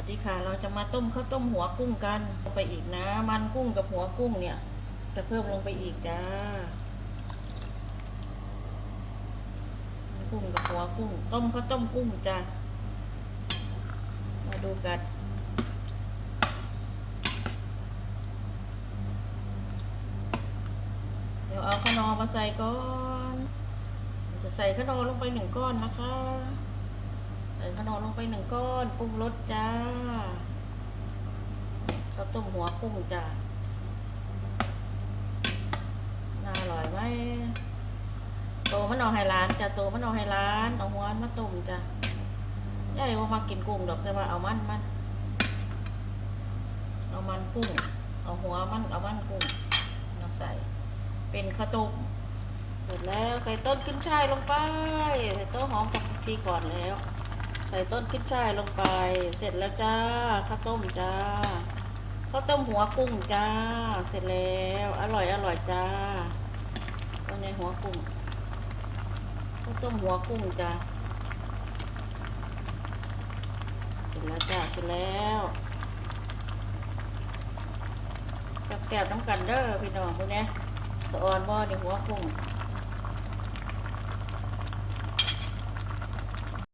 วัสดีค่ะ เราจะมาต้มข้าวต้มหัวกุ้งกันลงไปอีกนะ มันกุ้งกับหัวกุ้งเนี่ย จะเพิ่มลงไปอีกจ้ากุ้งกับหัวกุ้ง ต้มข้าวต้มกุ้งจ้ามาดูกันเดี๋ยวเอาขนอมาใส่ก่อน จะใส่ขนอลงไปหนึ่งก้อนนะคะ นมลงไปหนึ่งก้อนปรุงรสจ้าข้าวต้มหัวกุ้งจ้าน่าอร่อยไหมโตมันเอาไฮร้านจ้ะโตมันเอาไฮร้านเอาหัวมาต้มจ้ะยายว่ามากินกุ้งดอกแต่ว่าเอามันมันเอามันกุ้ง เอาหัวมันเอามันกุ้งมาใส่ เป็นข้าวต้มเสร็จแล้วใส่ต้นขึ้นช่ายลงไป ใส่ต้นหอมกับผักชีก่อนแล้ว ใส่ต้นขึ้นช่ายลงไป เสร็จแล้วจ้า ข้าวต้มจ้า ข้าวต้มหัวกุ้งจ้า เสร็จแล้ว อร่อยอร่อยจ้าตัวในหัวกุ้ง ข้าวต้มหัวกุ้งจ้า เสร็จแล้วจ้า เสร็จแล้วแซ่บๆน้ำกันเด้อพี่น้องพวกนี้สะออนบ่ในหัวกุ้ง